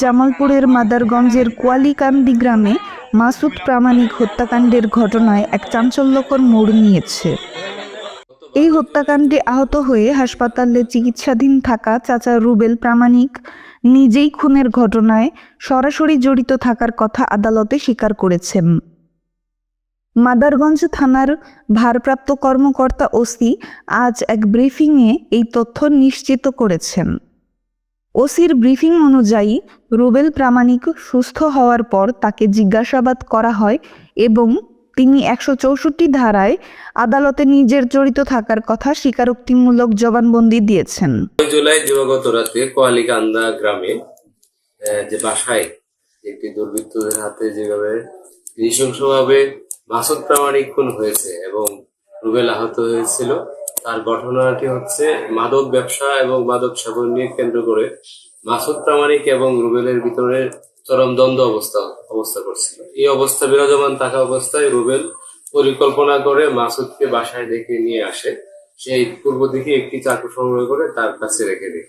জামালপুরের মাদারগঞ্জের কোয়ালিকান্দি গ্রামে মাসুদ প্রামাণিক হত্যাকাণ্ডের ঘটনায় এক চাঞ্চল্যকর মোড় নিয়েছে। এই হত্যাকাণ্ডে আহত হয়ে হাসপাতালে চিকিৎসাধীন থাকা চাচা রুবেল প্রামাণিক নিজেই খুনের ঘটনায় সরাসরি জড়িত থাকার কথা আদালতে স্বীকার করেছেন। মাদারগঞ্জ থানার ভারপ্রাপ্ত কর্মকর্তা ওসি আজ এক ব্রিফিংয়ে এই তথ্য নিশ্চিত করেছেন। ওসির ব্রিফিং অনুযায়ী রুবেল প্রামাণিক সুস্থ হওয়ার পর তাকে জিজ্ঞাসাবাদ করা হয় এবং তিনি একশো চৌষট্টি ধারায় আদালতে নিজের জড়িত থাকার কথা স্বীকারোক্তিমূলক জবানবন্দি দিয়েছেন। জুলাই দিবাগত রাতে কোয়ালিকান্দা গ্রামে যে বাসায় একটি দুর্বৃত্তদের হাতে যেভাবে নৃশংসভাবে মাসুদ প্রামাণিক খুন হয়েছে এবং রুবেল আহত হয়েছিল। তার ঘটনাটি হচ্ছে মাদক ব্যবসা এবং মাদক সেবন নিয়ে কেন্দ্র করে মাসুদ প্রামাণিক এবং রুবেলের ভিতরে চরম দ্বন্দ্ব অবস্থা অবস্থা করছিল। এই অবস্থা বিরাজমান থাকা অবস্থায় রুবেল পরিকল্পনা করে মাসুদকে বাসায় ডেকে নিয়ে আসে। সেই পূর্ব দিকে একটি চাকু সংগ্রহ করে তার কাছে রেখে দেয়।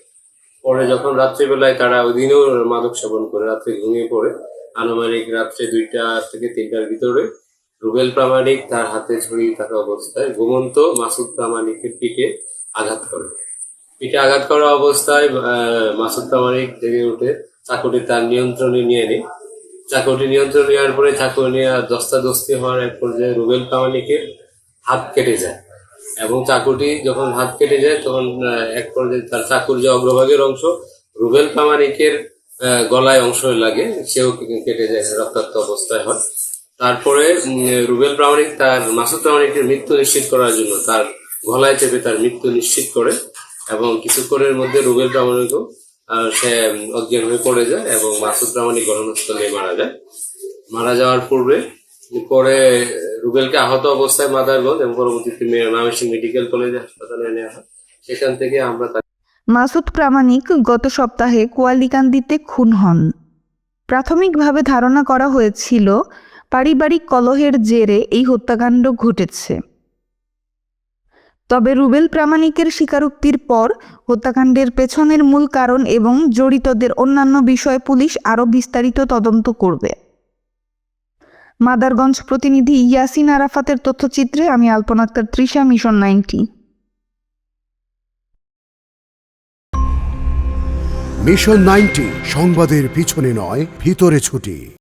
পরে যখন রাত্রিবেলায় তারা ওই দিনেও মাদক সেবন করে, রাত্রে ঘুমিয়ে পড়ে। আনুমানিক রাত্রে দুইটা থেকে তিনটার ভিতরে রুবেল প্রামাণিক তার হাতে ছড়িয়ে থাকা অবস্থায় ঘুমন্ত মাসুদ প্রামাণিকের পিঠে আঘাত করে। পিঠে আঘাত করা অবস্থায় মাসুদ প্রামাণিক জেগে উঠে চাকুটি তার নিয়ন্ত্রণে নিয়ে নেয়। চাকুটি নিয়ন্ত্রণ নেওয়ার পরে চাকু নিয়ে দস্তাদস্তি হওয়ার এক পর্যায়ে রুবেল প্রামাণিকের হাত কেটে যায় এবং চাকুটি যখন হাত কেটে যায়, তখন এক পর্যায়ে তার চাকুর যে অগ্রভাগের অংশ রুবেল প্রামাণিকের গলায় অংশ লাগে, সেও কেটে যায়, রক্তাক্ত অবস্থায় হয়। তারপরে রুবেল প্রামাণিক তার, মাসুদ প্রামাণিকের মৃত্যু নিশ্চিত করার জন্য তার গলায় চেপে তার মৃত্যু নিশ্চিত করে এবং কিছুক্ষণের মধ্যে রুবেল প্রামাণিকও সে অজ্ঞান হয়ে পড়ে যায় এবং মাসুদ প্রামাণিক ঘটনাস্থলে মারা যায়। মারা যাওয়ার পূর্বে, পরে রুবেলকে আহত অবস্থায় মাদারগঞ্জ এবং পরবর্তীতে ময়মনসিংহ মেডিকেল কলেজ হাসপাতালে নেওয়া হয়। সেখান থেকে আমরা মাসুদ প্রামাণিক গত সপ্তাহে কোয়ালিকান্দিতে খুন হন। প্রাথমিকভাবে ধারণা করা হয়েছিল পারিবারিক কলহের জেরে এই হত্যাকাণ্ড ঘটেছে। তবে রুবেল প্রামাণিকের স্বীকারোক্তির পর হত্যাকাণ্ডের পেছনের মূল কারণ এবং জড়িতদের অন্যান্য বিষয়ে পুলিশ আরও বিস্তারিত তদন্ত করবে। মাদারগঞ্জ প্রতিনিধি ইয়াসিন আরাফাতের তথ্যচিত্রে আমি Alpana Akter, Trisha mission ninety. Mission ninety, সংবাদের পিছনে নয়, ভিতরে ছুটি।